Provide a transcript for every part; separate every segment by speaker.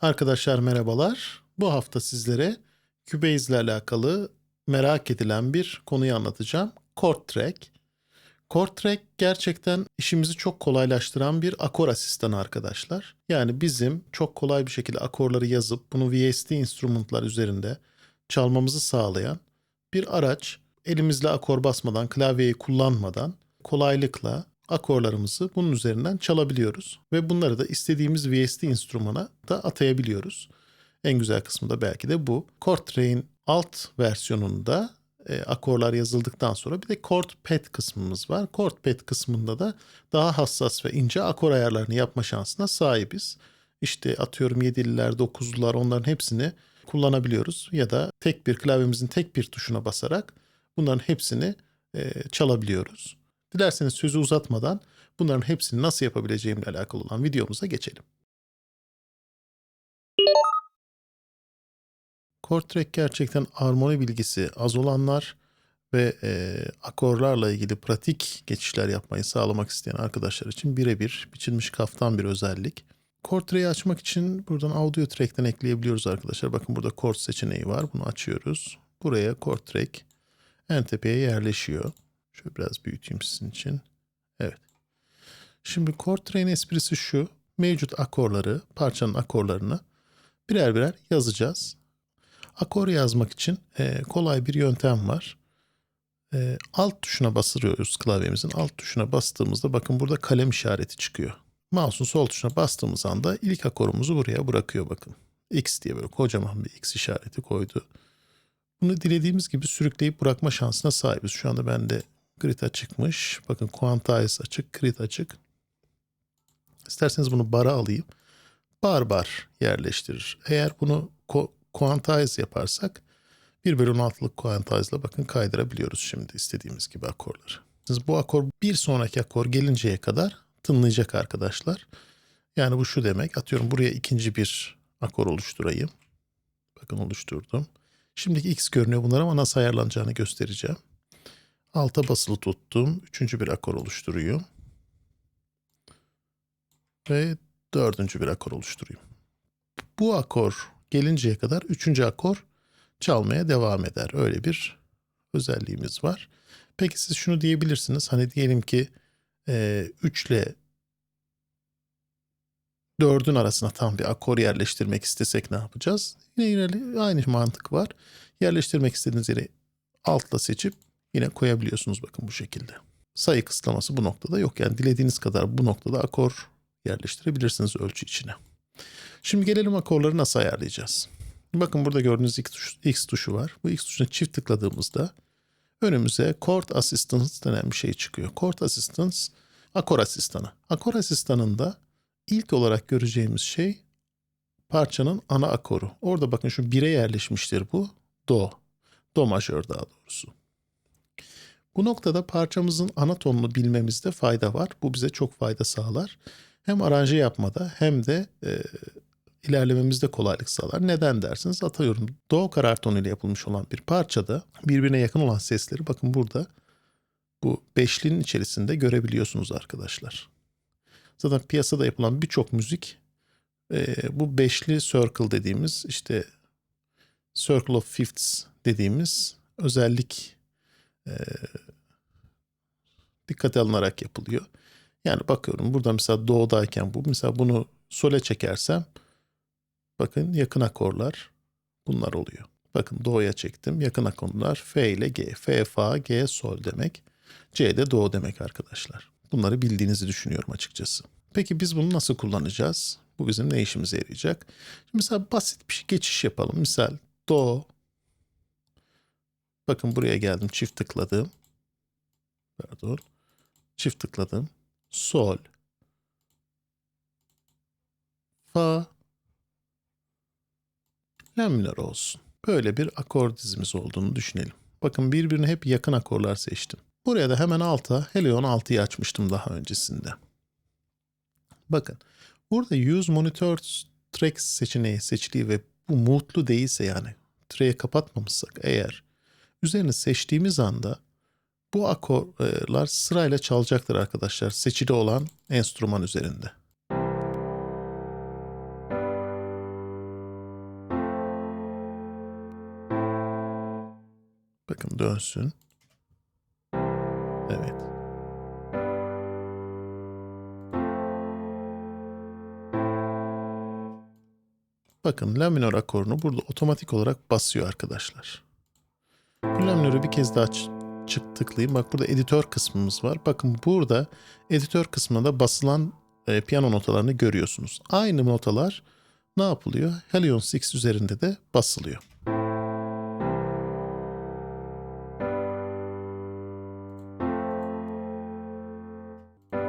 Speaker 1: Arkadaşlar merhabalar. Bu hafta sizlere Cubase ile alakalı merak edilen bir konuyu anlatacağım. Chord Track. Gerçekten işimizi çok kolaylaştıran bir akor asistanı arkadaşlar. Yani bizim çok kolay bir şekilde akorları yazıp bunu VST instrumentlar üzerinde çalmamızı sağlayan bir araç. Elimizle akor basmadan, klavyeyi kullanmadan kolaylıkla akorlarımızı bunun üzerinden çalabiliyoruz. Ve bunları da istediğimiz VST enstrümana da atayabiliyoruz. En güzel kısmı da belki de bu. Chord Train alt versiyonunda e, akorlar yazıldıktan sonra bir de chord pad kısmımız var. Chord pad kısmında da daha hassas ve ince akor ayarlarını yapma şansına sahibiz. İşte atıyorum 7'liler, 9'lular onların hepsini kullanabiliyoruz. Ya da tek bir klavyemizin tek bir tuşuna basarak bunların hepsini e, çalabiliyoruz. Dilerseniz sözü uzatmadan bunların hepsini nasıl yapabileceğimle alakalı olan videomuza geçelim. Chord gerçekten armoni bilgisi az olanlar ve e, akorlarla ilgili pratik geçişler yapmayı sağlamak isteyen arkadaşlar için birebir biçilmiş kaftan bir özellik. Chord açmak için buradan audio track'ten ekleyebiliyoruz arkadaşlar. Bakın burada chord seçeneği var. Bunu açıyoruz. Buraya chord track en tepeye yerleşiyor. Şöyle biraz büyüteyim sizin için. Evet. Şimdi chord train esprisi şu. Mevcut akorları, parçanın akorlarını birer birer yazacağız. Akor yazmak için e, kolay bir yöntem var. E, alt tuşuna basıyoruz klavyemizin. Alt tuşuna bastığımızda bakın burada kalem işareti çıkıyor. Mouse'un sol tuşuna bastığımız anda ilk akorumuzu buraya bırakıyor bakın. X diye böyle kocaman bir X işareti koydu. Bunu dilediğimiz gibi sürükleyip bırakma şansına sahibiz. Şu anda bende grid açıkmış. Bakın quantize açık, grid açık. İsterseniz bunu bara alayım. Bar bar yerleştirir. Eğer bunu quantize yaparsak 1 bölü 16'lık quantize ile bakın kaydırabiliyoruz şimdi istediğimiz gibi akorları. Siz bu akor bir sonraki akor gelinceye kadar tınlayacak arkadaşlar. Yani bu şu demek. Atıyorum buraya ikinci bir akor oluşturayım. Bakın oluşturdum. Şimdiki x görünüyor bunlar ama nasıl ayarlanacağını göstereceğim. Alta basılı tuttum. Üçüncü bir akor oluşturuyor. Ve dördüncü bir akor oluşturuyor. Bu akor gelinceye kadar üçüncü akor çalmaya devam eder. Öyle bir özelliğimiz var. Peki siz şunu diyebilirsiniz. Hani diyelim ki 3 ile 4'ün arasına tam bir akor yerleştirmek istesek ne yapacağız? Yine, yine aynı mantık var. Yerleştirmek istediğiniz yeri altla seçip yine koyabiliyorsunuz bakın bu şekilde. Sayı kısıtlaması bu noktada yok. Yani dilediğiniz kadar bu noktada akor yerleştirebilirsiniz ölçü içine. Şimdi gelelim akorları nasıl ayarlayacağız. Bakın burada gördüğünüz X, tuş, X tuşu var. Bu X tuşuna çift tıkladığımızda önümüze Chord Assistance denen bir şey çıkıyor. Chord Assistance akor asistanı. Akor asistanında ilk olarak göreceğimiz şey parçanın ana akoru. Orada bakın şu 1'e yerleşmiştir bu. Do. Do majör daha doğrusu. Bu noktada parçamızın ana tonunu bilmemizde fayda var. Bu bize çok fayda sağlar. Hem aranje yapmada hem de e, ilerlememizde kolaylık sağlar. Neden dersiniz? Atıyorum do karar tonuyla yapılmış olan bir parçada birbirine yakın olan sesleri bakın burada bu beşlinin içerisinde görebiliyorsunuz arkadaşlar. Zaten piyasada yapılan birçok müzik e, bu beşli circle dediğimiz işte circle of fifths dediğimiz özellik e, dikkate alınarak yapılıyor. Yani bakıyorum burada mesela do'dayken bu mesela bunu sole çekersem bakın yakın akorlar bunlar oluyor. Bakın do'ya çektim. Yakın akorlar f ile g. F fa g sol demek. C de do demek arkadaşlar. Bunları bildiğinizi düşünüyorum açıkçası. Peki biz bunu nasıl kullanacağız? Bu bizim ne işimize yarayacak? Şimdi mesela basit bir şey, geçiş yapalım. Misal do. Bakın buraya geldim çift tıkladım. Pardon. Çift tıkladım. Sol. Fa. Minör olsun. Böyle bir akor dizimiz olduğunu düşünelim. Bakın birbirine hep yakın akorlar seçtim. Buraya da hemen alta Helion 6'yı açmıştım daha öncesinde. Bakın burada Use Monitor Tracks seçeneği seçiliği ve bu mutlu değilse yani track'i kapatmamışsak eğer üzerine seçtiğimiz anda bu akorlar sırayla çalacaktır arkadaşlar seçili olan enstrüman üzerinde. Bakın dönsün. Evet. Bakın la minör akorunu burada otomatik olarak basıyor arkadaşlar. Bu la minörü bir kez daha çık tıklayayım. Bak burada editör kısmımız var. Bakın burada editör kısmında basılan e, piyano notalarını görüyorsunuz. Aynı notalar ne yapılıyor? Helion 6 üzerinde de basılıyor.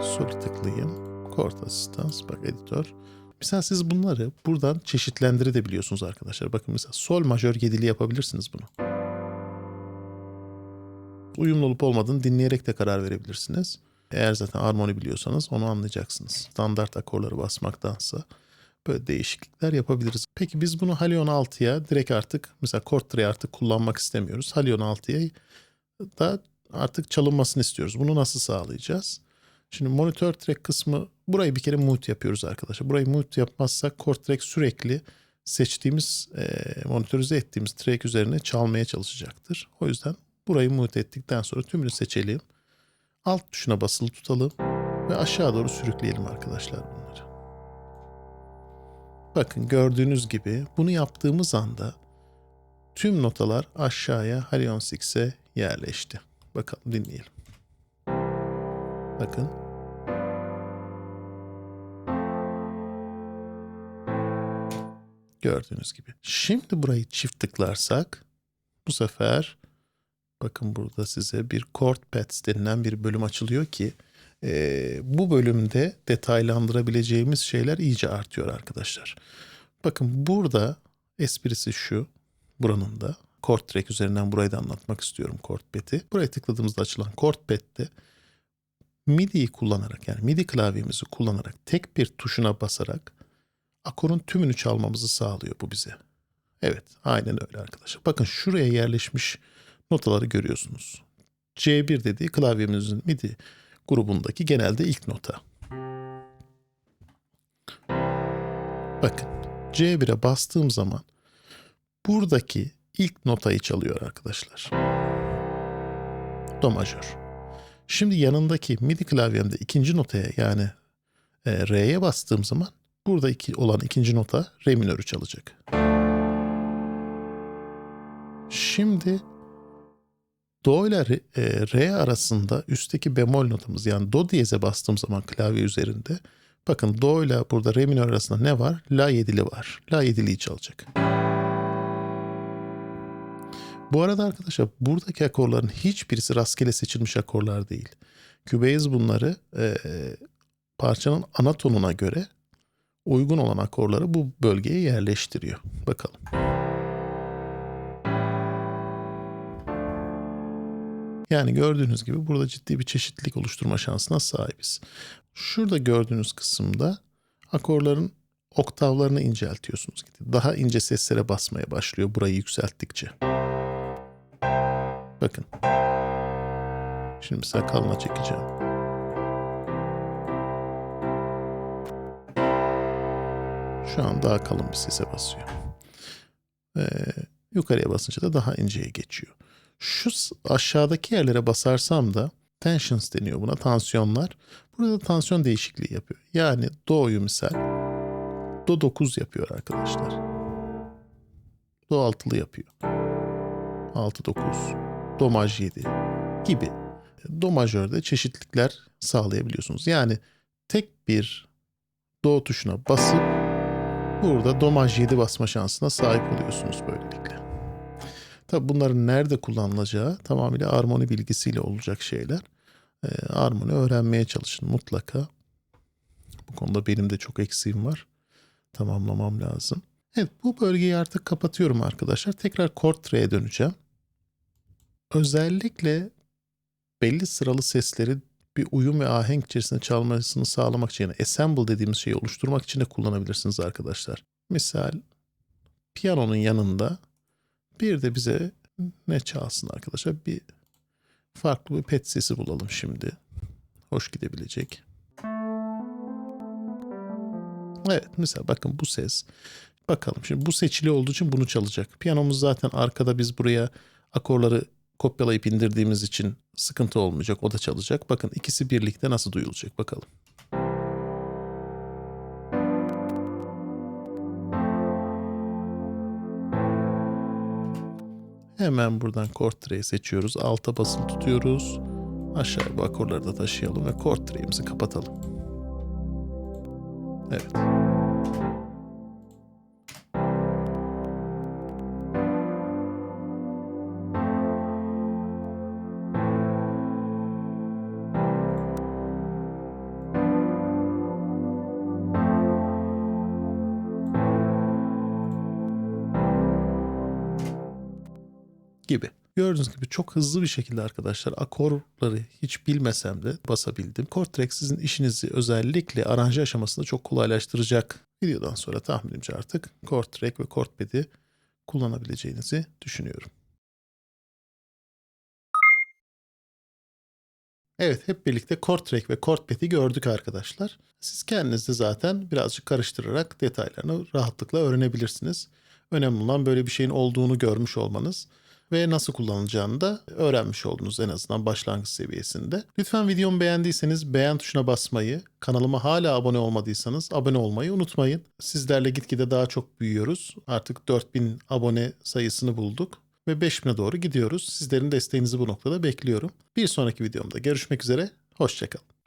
Speaker 1: Sol'i tıklayayım. Chord Assistance, bak editör. Mesela siz bunları buradan çeşitlendirebiliyorsunuz arkadaşlar. Bakın mesela sol majör yedili yapabilirsiniz bunu. Uyumlu olup olmadığını dinleyerek de karar verebilirsiniz. Eğer zaten armoni biliyorsanız onu anlayacaksınız. Standart akorları basmaktansa böyle değişiklikler yapabiliriz. Peki biz bunu Halion 6'ya direkt artık mesela chord tray artık kullanmak istemiyoruz. Halion 6'ya da artık çalınmasını istiyoruz. Bunu nasıl sağlayacağız? Şimdi monitör track kısmı burayı bir kere mute yapıyoruz arkadaşlar. Burayı mute yapmazsak chord track sürekli seçtiğimiz e, monitörize ettiğimiz track üzerine çalmaya çalışacaktır. O yüzden burayı mute ettikten sonra tümünü seçelim. Alt tuşuna basılı tutalım ve aşağı doğru sürükleyelim arkadaşlar bunları. Bakın gördüğünüz gibi bunu yaptığımız anda tüm notalar aşağıya Halion 6'e yerleşti. Bakalım dinleyelim. Bakın. Gördüğünüz gibi. Şimdi burayı çift tıklarsak bu sefer bakın burada size bir chord pads denilen bir bölüm açılıyor ki e, bu bölümde detaylandırabileceğimiz şeyler iyice artıyor arkadaşlar. Bakın burada esprisi şu buranın da chord track üzerinden burayı da anlatmak istiyorum chord pad'i. Buraya tıkladığımızda açılan chord pad'de MIDI'yi kullanarak yani MIDI klavyemizi kullanarak tek bir tuşuna basarak akorun tümünü çalmamızı sağlıyor bu bize. Evet aynen öyle arkadaşlar. Bakın şuraya yerleşmiş notaları görüyorsunuz. C1 dediği klavyemizin MIDI grubundaki genelde ilk nota. Bakın C1'e bastığım zaman buradaki ilk notayı çalıyor arkadaşlar. Do majör. Şimdi yanındaki MIDI klavyemde ikinci notaya yani e, R'ye bastığım zaman burada iki, olan ikinci nota Re minörü çalacak. Şimdi Do ile Re, e, Re arasında üstteki bemol notamız yani Do diyeze bastığım zaman klavye üzerinde bakın Do ile burada Re minör arasında ne var? La yedili var. La yediliyi çalacak. Bu arada arkadaşlar buradaki akorların hiçbirisi rastgele seçilmiş akorlar değil. Cubase bunları e, parçanın ana tonuna göre uygun olan akorları bu bölgeye yerleştiriyor. Bakalım. Yani gördüğünüz gibi burada ciddi bir çeşitlilik oluşturma şansına sahibiz. Şurada gördüğünüz kısımda akorların oktavlarını inceltiyorsunuz. Daha ince seslere basmaya başlıyor burayı yükselttikçe. Bakın. Şimdi mesela kalına çekeceğim. Şu an daha kalın bir sese basıyor. Ee, yukarıya basınca da daha inceye geçiyor. Şu aşağıdaki yerlere basarsam da tensions deniyor buna tansiyonlar. Burada tansiyon değişikliği yapıyor. Yani do'yu misal do 9 yapıyor arkadaşlar. Do altılı yapıyor. 6 9 do maj 7 gibi do majörde çeşitlilikler sağlayabiliyorsunuz. Yani tek bir do tuşuna basıp burada do maj 7 basma şansına sahip oluyorsunuz böylelikle. Tabi bunların nerede kullanılacağı tamamıyla armoni bilgisiyle olacak şeyler. E, armoni öğrenmeye çalışın mutlaka. Bu konuda benim de çok eksiğim var. Tamamlamam lazım. Evet bu bölgeyi artık kapatıyorum arkadaşlar. Tekrar chord tray'e döneceğim. Özellikle belli sıralı sesleri bir uyum ve ahenk içerisinde çalmasını sağlamak için yani assemble dediğimiz şeyi oluşturmak için de kullanabilirsiniz arkadaşlar. Misal piyanonun yanında bir de bize ne çalsın arkadaşlar? Bir farklı bir pet sesi bulalım şimdi. Hoş gidebilecek. Evet mesela bakın bu ses. Bakalım şimdi bu seçili olduğu için bunu çalacak. Piyanomuz zaten arkada biz buraya akorları kopyalayıp indirdiğimiz için sıkıntı olmayacak. O da çalacak. Bakın ikisi birlikte nasıl duyulacak bakalım. Hemen buradan chord tray seçiyoruz. Alta basılı tutuyoruz. Aşağı bu akorları da taşıyalım ve chord tray'imizi kapatalım. Evet. Gibi. Gördüğünüz gibi çok hızlı bir şekilde arkadaşlar akorları hiç bilmesem de basabildim. Chord sizin işinizi özellikle aranje aşamasında çok kolaylaştıracak. Videodan sonra tahminimce artık chord ve chord kullanabileceğinizi düşünüyorum. Evet hep birlikte chord ve chord gördük arkadaşlar. Siz kendiniz de zaten birazcık karıştırarak detaylarını rahatlıkla öğrenebilirsiniz. Önemli olan böyle bir şeyin olduğunu görmüş olmanız ve nasıl kullanılacağını da öğrenmiş oldunuz en azından başlangıç seviyesinde. Lütfen videomu beğendiyseniz beğen tuşuna basmayı, kanalıma hala abone olmadıysanız abone olmayı unutmayın. Sizlerle gitgide daha çok büyüyoruz. Artık 4000 abone sayısını bulduk ve 5000'e doğru gidiyoruz. Sizlerin desteğinizi bu noktada bekliyorum. Bir sonraki videomda görüşmek üzere, hoşçakalın.